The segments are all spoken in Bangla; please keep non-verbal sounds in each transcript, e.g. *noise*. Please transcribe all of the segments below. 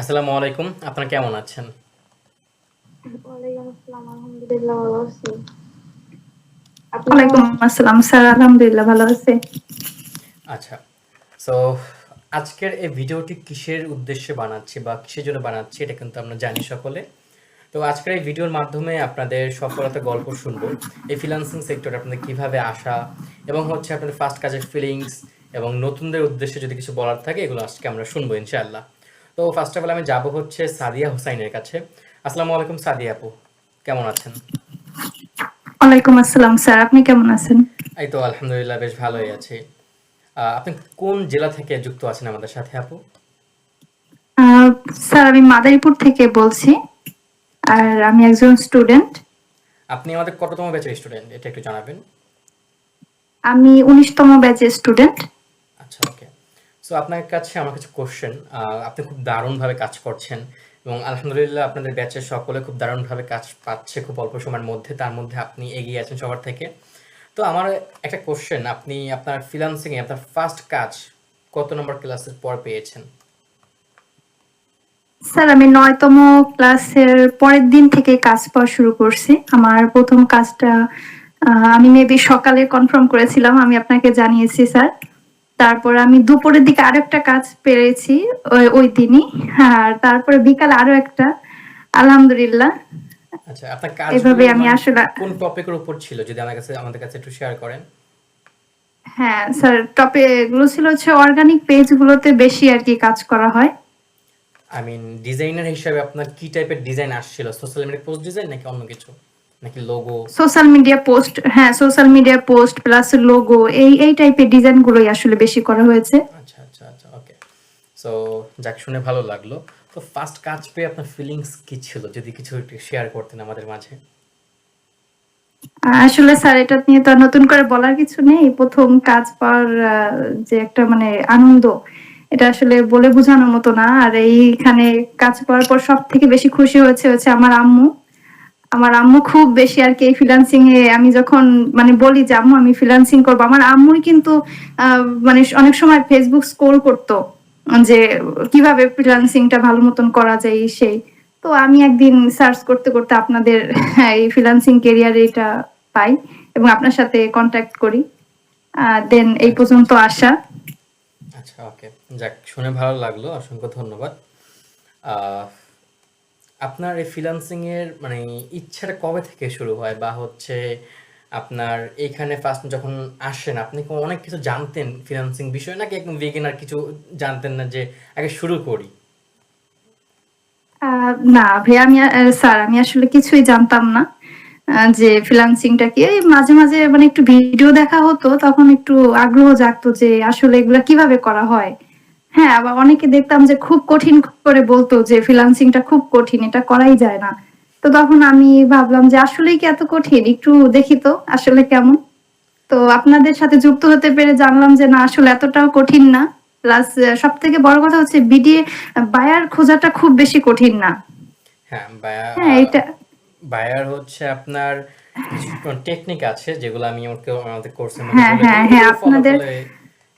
আসসালামু আলাইকুম আপনারা কেমন আছেন? আচ্ছা সো আজকের এই ভিডিওটি কিসের উদ্দেশ্যে বানাচ্ছি বা কিসের জন্য বানাচ্ছি এটা কিন্তু আমরা জানি সকলে। তো আজকের এই ভিডিওর মাধ্যমে আপনাদের সফলতা গল্প শুনব এই ফ্রিল্যান্সিং সেক্টরে আপনাদের কীভাবে আসা এবং হচ্ছে আপনাদের ফার্স্ট কাজের ফিলিংস এবং নতুনদের উদ্দেশ্যে যদি কিছু বলার থাকে এগুলো আজকে আমরা শুনব ইনশাআল্লাহ। তো ফার্স্ট অফ অল আমি যাব হচ্ছে সাদিয়া হুসাইনের কাছে। আসসালামু আলাইকুম সাদিয়া আপু কেমন আছেন? ওয়ালাইকুম আসসালাম স্যার আপনি কেমন আছেন? এই তো আলহামদুলিল্লাহ বেশ ভালোই আছি। আপনি কোন জেলা থেকে যুক্ত আছেন আমাদের সাথে আপু? স্যার আমি মাদারীপুর থেকে বলছি আর আমি একজন স্টুডেন্ট। আপনি আমাদের কততম ব্যাচের স্টুডেন্ট এটা একটু জানাবেন। আমি উনিশতম ব্যাচের স্টুডেন্ট। আচ্ছা সো আপনার কাছে আমার কাছে কোশ্চেন আপনি খুব দারুণভাবে কাজ করছেন এবং আলহামদুলিল্লাহ আপনাদের ব্যাচের সকলে খুব দারুণভাবে কাজ পাচ্ছে খুব অল্প সময়ের মধ্যে, তার মধ্যে আপনি এগিয়ে আছেন সবার থেকে। তো আমার একটা কোশ্চেন আপনি আপনার ফ্রিল্যান্সিং এ আপনার ফার্স্ট কাজ কত নম্বর ক্লাসের পর পেয়েছেন? স্যার, আমি নয়তম ক্লাসের পরের দিন থেকে কাজ পাওয়া শুরু করছি। আমার প্রথম কাজটা আমি মেবি সকালে কনফার্ম করেছিলাম, আমি আপনাকে জানিয়েছি, স্যার। তারপর আমি দুপুরের দিকে আরও একটা কাজ পেরেছি ওই- দিনই। আর তারপরে বিকালে আরও একটা আলহামদুলিল্লাহ। আচ্ছা আপনার কাজ এভাবে আমি আসলে কোন টপিকের উপর ছিল? যদি আমার কাছে আমাদের কাছে একটু শেয়ার করেন। হ্যাঁ স্যার টপে এগুলো ছিল হচ্ছে অর্গানিক পেজ গুলোতে বেশি আর কি কাজ করা হয়। আই মিন ডিজাইনার হিসাবে আপনার কি টাইপের ডিজাইন আসছিল? সোশ্যাল মিডিয়া পোস্ট ডিজাইন নাকি অন্য কিছু? নাকি লোগো সোশ্যাল মিডিয়া পোস্ট হ্যাঁ social media post plus logo এই এই টাইপের আসলে বেশি করা হয়েছে। আচ্ছা আচ্ছা আচ্ছা ওকে সো যাক শুনে ভালো লাগল। তো ফার্স্ট কাজ পেয়ে আপনার ফিলিংস কি ছিল? যদি কিছু শেয়ার করতেন আমাদের মাঝে। আসলে স্যার এটা নিয়ে তো আর নতুন করে বলার কিছু নেই। প্রথম কাজ পাওয়ার যে একটা মানে আনন্দ এটা আসলে বলে বোঝানোর মতো না। আর এইখানে কাজ পাওয়ার পর সব থেকে বেশি খুশি হয়েছে হচ্ছে আমার আম্মু। আমার আম্মু খুব বেশি আর কি ফ্রিল্যান্সিং এ আমি যখন মানে বলি যে, আম্মু, আমি ফ্রিল্যান্সিং করব। আমার আম্মুই কিন্তু মানে অনেক সময় ফেসবুক স্কোর করতো যে, কীভাবে ফ্রিল্যান্সিংটা ভালো মতন করা যায়? সেই। তো আমি একদিন সার্চ করতে করতে আপনাদের এই ফ্রিল্যান্সিং কেরিয়ার এটা পাই এবং আপনার সাথে কন্ট্যাক্ট করি। দেন এই পর্যন্ত আসা। আচ্ছা ওকে যাক, শুনে ভালো লাগল। অসংখ্য ধন্যবাদ। আপনার এই ফ্রিল্যান্সিং এর মানে ইচ্ছাটা কবে থেকে শুরু হয়? বা হচ্ছে আপনার এইখানে ফার্স্ট যখন আসেন, আপনি কি অনেক কিছু জানতেন ফ্রিল্যান্সিং বিষয়ে? নাকি একদম বিগিনার কিছু জানতেন না যে আগে শুরু করি? না ভাই আমি স্যার, আমি আসলে কিছুই জানতাম না যে ফ্রিল্যান্সিংটা কি। মাঝে মাঝে মানে একটু ভিডিও দেখা হতো, তখন একটু আগ্রহ জাগতো যে আসলে এগুলা কীভাবে করা হয়। হ্যাঁ আবার অনেকে দেখতাম যে খুব কঠিন করে বলতো যে ফ্রিল্যান্সিংটা খুব কঠিন এটা করাই যায় না। তো তখন আমি ভাবলাম যে আসলেই কি এত কঠিন? একটু দেখি তো আসলে কেমন। তো আপনাদের সাথে যুক্ত হতে পেরে জানলাম যে না আসলে এতটাও কঠিন না। প্লাস সব থেকে বড় কথা হচ্ছে বিডিএ বায়ার খোঁজাটা খুব বেশি কঠিন না। হ্যাঁ হ্যাঁ এটা বায়ার হচ্ছে আপনার টেকনিক আছে যেগুলো আমি আমাদের কোর্সের হ্যাঁ, হ্যাঁ, হ্যাঁ, আপনাদের-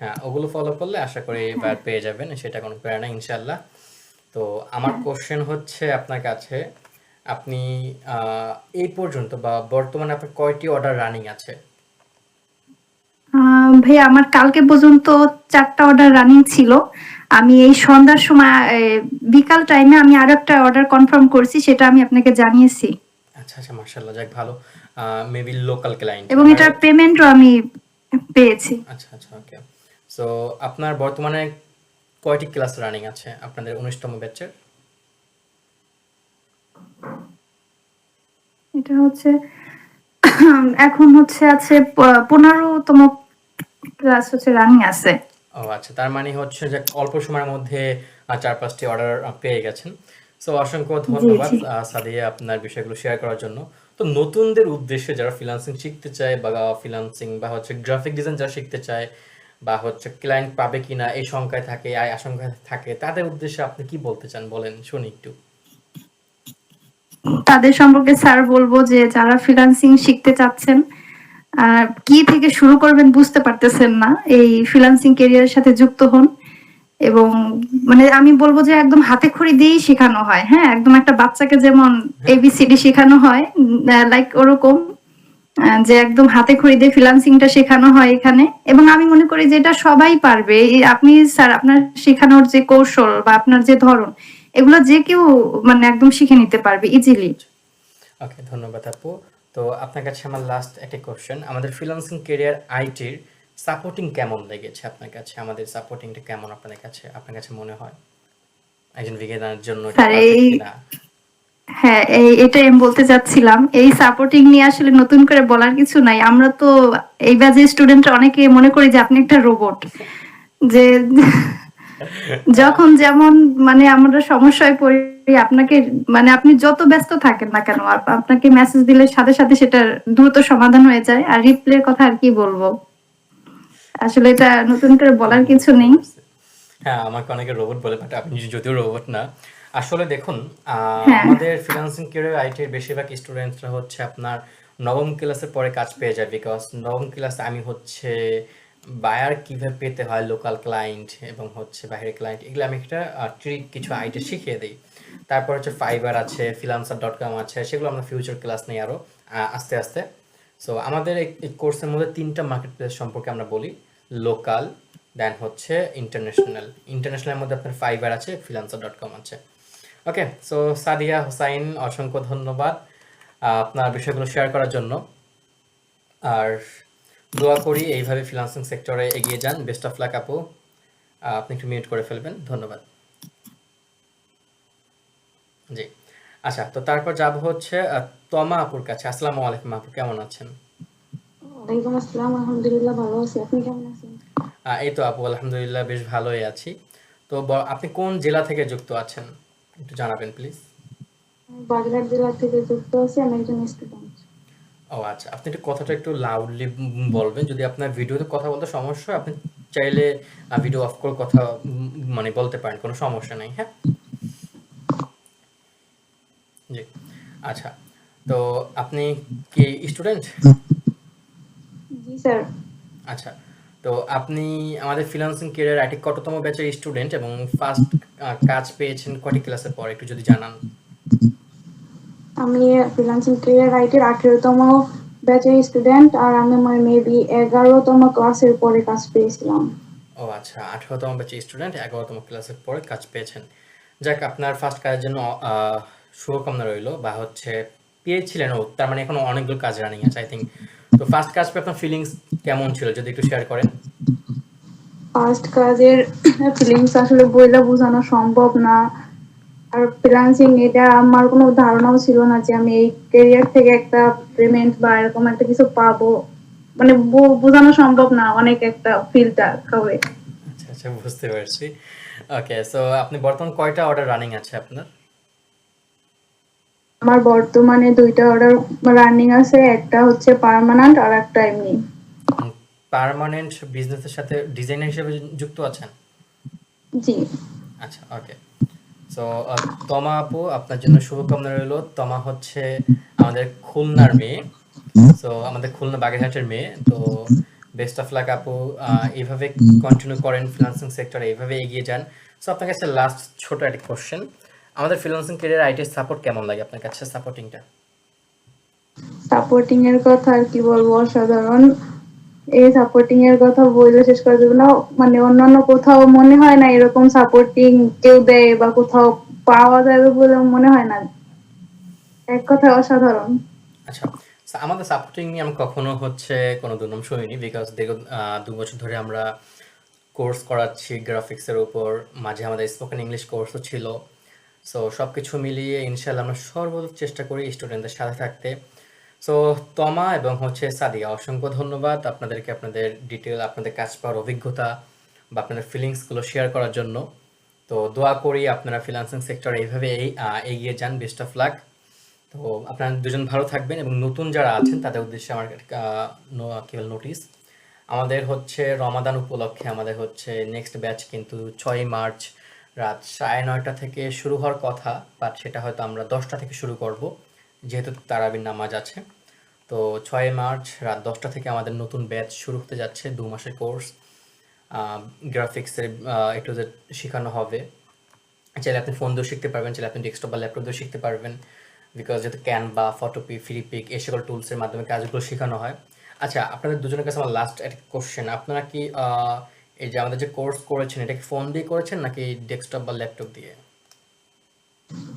হ্যাঁ ওগুলো ফলো করলে আশা করি বায়ার পেয়ে যাবেন সেটা কোনো প্যারা না ইনশাল্লাহ তো আমার। কোশ্চেন হচ্ছে আপনার কাছে আপনি এই পর্যন্ত বা বর্তমানে আপনার কয়টি অর্ডার রানিং আছে? ভাই আমার কালকে পর্যন্ত চারটা অর্ডার রানিং ছিল। আমি এই সন্ধ্যার সময় বিকাল টাইমে আমি আরও একটা অর্ডার কনফার্ম করছি সেটা আমি আপনাকে জানিয়েছি। আচ্ছা আচ্ছা মার্শাল্লাহ যাক ভালো। মেবি লোকাল ক্লায়েন্ট এবং এটার পেমেন্টও আমি পেয়েছি। আচ্ছা আচ্ছা ওকে সো আপনার বর্তমানে কয়টি ক্লাস রানিং আছে আপনাদের উনিশতম ব্যাচের? এটা হচ্ছে এখন হচ্ছে আছে পনেরোতম ক্লাস হচ্ছে রানিং আছে। ও আচ্ছা তার মানে হচ্ছে যে অল্প সময়ের মধ্যে চার পাঁচটি অর্ডার পেয়ে গেছেন। সো অসংখ্য ধন্যবাদ সাদিয়া আপনার বিষয়গুলো শেয়ার করার জন্য। তো নতুনদের উদ্দেশ্যে যারা ফ্রিল্যান্সিং শিখতে চায় বা ফ্রিল্যান্সিং বা হচ্ছে গ্রাফিক ডিজাইন যারা শিখতে চায় বা হচ্ছে ক্লায়েন্ট পাবে কিনা এই শঙ্কায় থাকে এই আশঙ্কায় থাকে তাদের উদ্দেশ্যে আপনি কি বলতে চান বলেন? শুনি একটু। তাদের সম্পর্কে স্যার বলব যে যারা ফ্রিল্যান্সিং শিখতে চাচ্ছেন কি থেকে শুরু করবেন বুঝতে পারতেছেন না। এই ফ্রিল্যান্সিং ক্যারিয়ারের সাথে যুক্ত হন এবং মানে আমি বলব যে একদম হাতে খড়ি দিয়েই শেখানো হয় হ্যাঁ? একদম একটা বাচ্চাকে যেমন এবিসিডি শেখানো হয় লাইক ওরকম। যে একদম হাতে খড়ি দিয়ে ফ্রিল্যান্সিংটা শেখানো হয় এখানে। এবং আমি মনে করি যে এটা সবাই পারবে। আপনি স্যার আপনার শেখানোর যে কৌশল বা আপনার যে ধরন এগুলো যে কেউ মানে একদম শিখে নিতে পারবে ইজিলি ওকে ধন্যবাদ আপু। তো আপনার কাছে আমার লাস্ট একটা কোশ্চেন আমাদের ফ্রিল্যান্সিং কেরিয়ার আইটির সাপোর্টিং কেমন লেগেছে আপনার কাছে? আমাদের সাপোর্টিংটা কেমন আপনাদের কাছে? আপনার কাছে মনে হয়? একজন বিজ্ঞানের জন্য হ্যাঁ এই এটাই আমি বলতে চাচ্ছিলাম। এই সাপোর্টিং নিয়ে আসলে নতুন করে বলার কিছু নাই। আমরা তো এই ব্যাচে স্টুডেন্ট অনেকে মনে করি যে আপনি একটা রোবট যে *laughs* যখন যেমন মানে আমরা সমস্যায় পড়ি আপনাকে মানে আপনি যত ব্যস্ত থাকেন না কেন আপ- আপনাকে মেসেজ দিলে সাথে সাথে সেটা দ্রুত সমাধান হয়ে যায়। আর রিপ্লের কথা আর কি বলব? আসলে এটা নতুন করে বলার কিছু নেই। হ্যাঁ আমাকে অনেকে রোবট বলে বাট আপনি যদিও রোবট না আসলে দেখুন হ্যাঁ। আমাদের ফ্রিল্যান্সিং কেরিয়ার আইটির বেশিরভাগ স্টুডেন্টরা হচ্ছে আপনার নবম ক্লাসের পরে কাজ পেয়ে যায় বিকজ নবম ক্লাসে আমি হচ্ছে বায়ার কীভাবে পেতে হয় লোকাল ক্লায়েন্ট এবং হচ্ছে বাইরের ক্লায়েন্ট এগুলো আমি একটা ট্রিক কিছু আইটি শিখিয়ে দিই। তারপর হচ্ছে ফাইবার আছে ফিলান্সার ডট কম আছে সেগুলো আমরা ফিউচার ক্লাস নেই আরও আস্তে আস্তে। সো আমাদের এই কোর্সের মধ্যে তিনটা মার্কেট প্লেস সম্পর্কে আমরা বলি লোকাল দেন হচ্ছে ইন্টারন্যাশনাল ইন্টারন্যাশনালের মধ্যে আপনার ফাইবার আছে ফিলান্সার ডট কম আছে। ওকে সো সাদিয়া হোসাইন অসংখ্য ধন্যবাদ আপনার বিষয়গুলো শেয়ার করার জন্য। আর দোয়া করি এইভাবে ফিনান্সিং সেক্টরে এগিয়ে যান। বেস্ট অফ লাক আপু। আপনি একটু মিউট করে ফেলবেন। ধন্যবাদ। জি। আচ্ছা তো তারপর যাব হচ্ছে তমা আপুর কাছে। আসসালামু আলাইকুম আপু কেমন আছেন? ওয়ালাইকুম আসসালাম আলহামদুলিল্লাহ ভালো আছি। আপনি কেমন আছেন? এই তো আপু আলহামদুলিল্লাহ বেশ ভালোই আছি। তো আপনি কোন জেলা থেকে যুক্ত আছেন? একটু জানাবেন প্লিজ বাগেরহাট জেলা থেকে যুক্ত আছি আমি একজন স্টুডেন্ট ও আচ্ছা। আপনি একটু কথাটা একটু লাউডলি বলবেন। যদি আপনার ভিডিওতে কথা বলতে সমস্যা হয় আপনি চাইলে ভিডিও অফ করে কথা মানে বলতে পারেন কোনো সমস্যা নাই হ্যাঁ? জি। আচ্ছা। তো আপনি কি স্টুডেন্ট জি স্যার আচ্ছা। তো আপনি আমাদের ফ্রিল্যান্সিং কেরিয়ার আইটি কততম ব্যাচের স্টুডেন্ট এবং ফার্স্ট কাজ পেয়েছেন কটি ক্লাসের পর? একটু যদি জানান। আমি ফ্রিল্যান্সিং ক্যারিয়ার আইটির আঠেরোতম ব্যাচের স্টুডেন্ট আর আমি মেবি এগারোতম ক্লাসের পরে কাজ পেয়েছিলাম। ও আচ্ছা আঠারোতম ব্যাচের স্টুডেন্ট এগারোতম ক্লাসের পরে কাজ পেয়েছেন। যাক আপনার ফার্স্ট কাজের জন্য শুভকামনা রইল বা হচ্ছে পেয়েছিলেন ও তার মানে এখন অনেকগুলো কাজ রানিং আছে আই থিঙ্ক তো ফার্স্ট কাজ পেয়ে আপনার ফিলিংস কেমন ছিল? যদি একটু শেয়ার করেন। ফার্স্ট কাজের ফিলিংস আসলে বইলা বোঝানো সম্ভব না। আর ফ্রিল্যান্সিং এটা আমার কোনো ধারণাও ছিল না যে আমি এই ক্যারিয়ার থেকে একটা পেমেন্ট বা এরকম একটা কিছু পাবো। মানে বোঝানো সম্ভব না অনেক একটা ফিলটা হবে। আচ্ছা আচ্ছা বুঝতে পারছি। ওকে সো আপনি বর্তমান কয়টা অর্ডার রানিং আছে আপনার? আমার বর্তমানে দুইটা অর্ডার রানিং আছে একটা হচ্ছে পার্মানেন্ট আর একটা এমনি। পার্মানেন্ট বিজনেসের সাথে ডিজাইনার হিসেবে যুক্ত আছেন? জি। আচ্ছা ওকে তো তমা আপু আপনার জন্য শুভকামনা রইল। তমা হচ্ছে আমাদের খুলনার মেয়ে। তো আমাদের খুলনা বাগেরহাটের মেয়ে। তো বেস্ট অফ লাক আপু। এইভাবে কন্টিনিউ করেন ফ্রিল্যান্সিং সেক্টরে এইভাবে এগিয়ে যান। সো আপনার কাছে লাস্ট ছোট একটা কোশ্চেন আমাদের ফ্রিল্যান্সিং ক্যারিয়ার আইটি সাপোর্ট কেমন লাগে আপনার কাছে সাপোর্টিংটা সাপোর্টিং এর কথা আর কি বলব? অসাধারণ। এই সাপোর্টিং এর কথা বললে শেষ করা যাবে না। মানে অন্যান্য কোথাও মনে হয় না এরকম সাপোর্টিং কেউ দেয় বা কোথাও পাওয়া যাবে বলে মনে হয় না। এক কথায় অসাধারণ। আচ্ছা আমাদের সাপোর্টিং নিয়ে আমি কখনো হচ্ছে কোনো দুর্নাম শুনিনি বিকজ দীর্ঘ দু বছর ধরে আমরা কোর্স করাচ্ছি গ্রাফিক্সের উপর। মাঝে আমাদের স্পোকেন ইংলিশ কোর্সও ছিল। সো সব কিছু মিলিয়ে ইনশাল্লাহ আমরা সর্বোচ্চ চেষ্টা করি স্টুডেন্টদের সাথে থাকতে। সো তমা এবং হচ্ছে সাদিয়া অসংখ্য ধন্যবাদ আপনাদেরকে আপনাদের ডিটেল আপনাদের কাজ পাওয়ার অভিজ্ঞতা বা আপনাদের ফিলিংসগুলো শেয়ার করার জন্য। তো দোয়া করি আপনারা ফ্রিল্যান্সিং সেক্টর এইভাবে এই- এগিয়ে যান বেস্ট অফ লাক তো আপনারা দুজন ভালো থাকবেন এবং নতুন যারা আছেন তাদের উদ্দেশ্যে আমার আহ, নো- কি নোটিস আমাদের হচ্ছে রমাদান উপলক্ষে আমাদের হচ্ছে নেক্সট ব্যাচ কিন্তু ছয় মার্চ রাত সাড়ে নয়টা থেকে শুরু হওয়ার কথা বাট সেটা হয়তো আমরা দশটা থেকে শুরু করব, যেহেতু তারাবির নামাজ আছে। তো ছয় মার্চ রাত দশটা থেকে আমাদের নতুন ব্যাচ শুরু হতে যাচ্ছে, দু মাসের কোর্স। গ্রাফিক্সের একটু শেখানো হবে। চাইলে আপনি ফোন দিয়েও শিখতে পারবেন, চাইলে আপনি ডেস্কটপ বা ল্যাপটপ দিয়েও শিখতে পারবেন। বিকজ যেহেতু ক্যানভা ফটোপি ফ্রিপিক এই সকল টুলসের মাধ্যমে কাজগুলো শেখানো হয়। আচ্ছা আপনাদের দুজনের কাছে আমার লাস্ট একটা কোশ্চেন আপনারা কি এই যে আমাদের যে কোর্স করেছেন এটা কি ফোন দিয়ে করেছেন নাকি ডেস্কটপ বা ল্যাপটপ দিয়ে?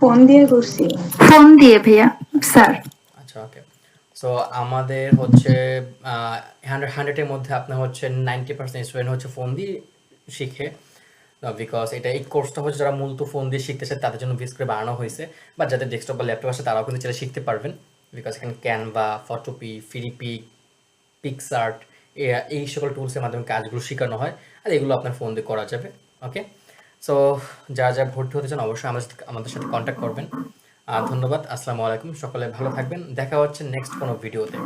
ফোন দিয়ে করছি। ফোন দিয়ে ভাইয়া স্যার। আচ্ছা ওকে সো আমাদের হচ্ছে হান্ড্রেড হান্ড্রেডের মধ্যে আপনার হচ্ছে নাইনটি পার্সেন্ট স্টুডেন্ট হচ্ছে ফোন দিয়ে শিখে। বিকজ এটা এই কোর্সটা হচ্ছে যারা মূলত ফোন দিয়ে শিখতেছে তাদের জন্য বিশেষ করে বানানো হয়েছে। বা যাদের ডেস্কটপ বা ল্যাপটপ আছে তারাও কিন্তু চাইলে শিখতে পারবেন। বিকজ এখানে ক্যানভা ফটোপি ফিরিপিক পিক্সার্ট এই সকল টুলসের মাধ্যমে কাজগুলো শেখানো হয় আর এগুলো আপনার ফোন দিয়ে করা যাবে ওকে সো যা যা ভর্তি হতে চান অবশ্যই আমাদের আমাদের সাথে কন্ট্যাক্ট করবেন। ধন্যবাদ, আসসালামু আলাইকুম, সকলে ভালো থাকবেন। দেখা হচ্ছে নেক্সট কোনো ভিডিওতে